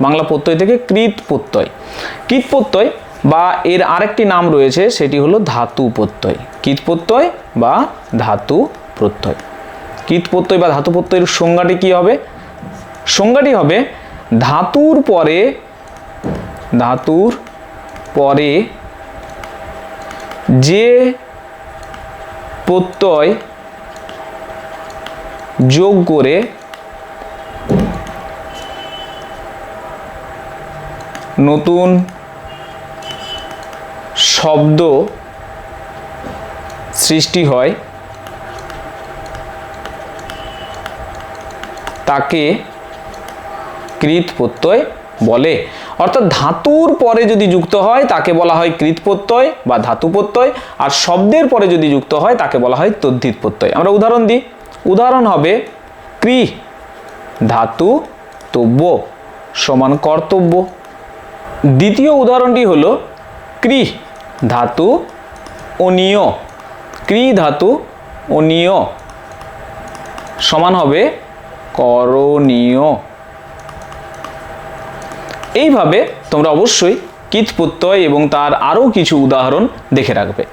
বাংলা প্রত্যয় থেকে কৃত প্রত্যয়। কৃত প্রত্যয় বা এর আরেকটি নাম রয়েছে, সেটি হলো ধাতু প্রত্যয়। কৃত প্রত্যয় বা ধাতু প্রত্যয়। কৃত প্রত্যয় বা ধাতু প্রত্যয়ের সংজ্ঞাটি কি হবে? সংজ্ঞাটি হবে ধাতুর পরে ধাতুর পরে যে প্রত্যয় যোগ করে নতুন শব্দ সৃষ্টি হয়, তাকে কৃত প্রত্যয় বলে। অর্থাৎ ধাতুর পরে যদি যুক্ত হয়, তাকে বলা হয় কৃত প্রত্যয় বা ধাতু প্রত্যয় আর শব্দের পরে যদি যুক্ত হয়, তাকে বলা হয় তদ্ধিত প্রত্যয় আমরা উদাহরণ দিই। উদাহরণ হবে কৃ ধাতু তব্য সমান কর্তব্য। দ্বিতীয় উদাহরণটি হল ক্রি ধাতু অনিয় ক্রি ধাতু অনিয় সমান হবে করণীয়। এইভাবে তোমরা অবশ্যই কীট প্রত্যয় এবং তার আরও কিছু উদাহরণ দেখে রাখবে।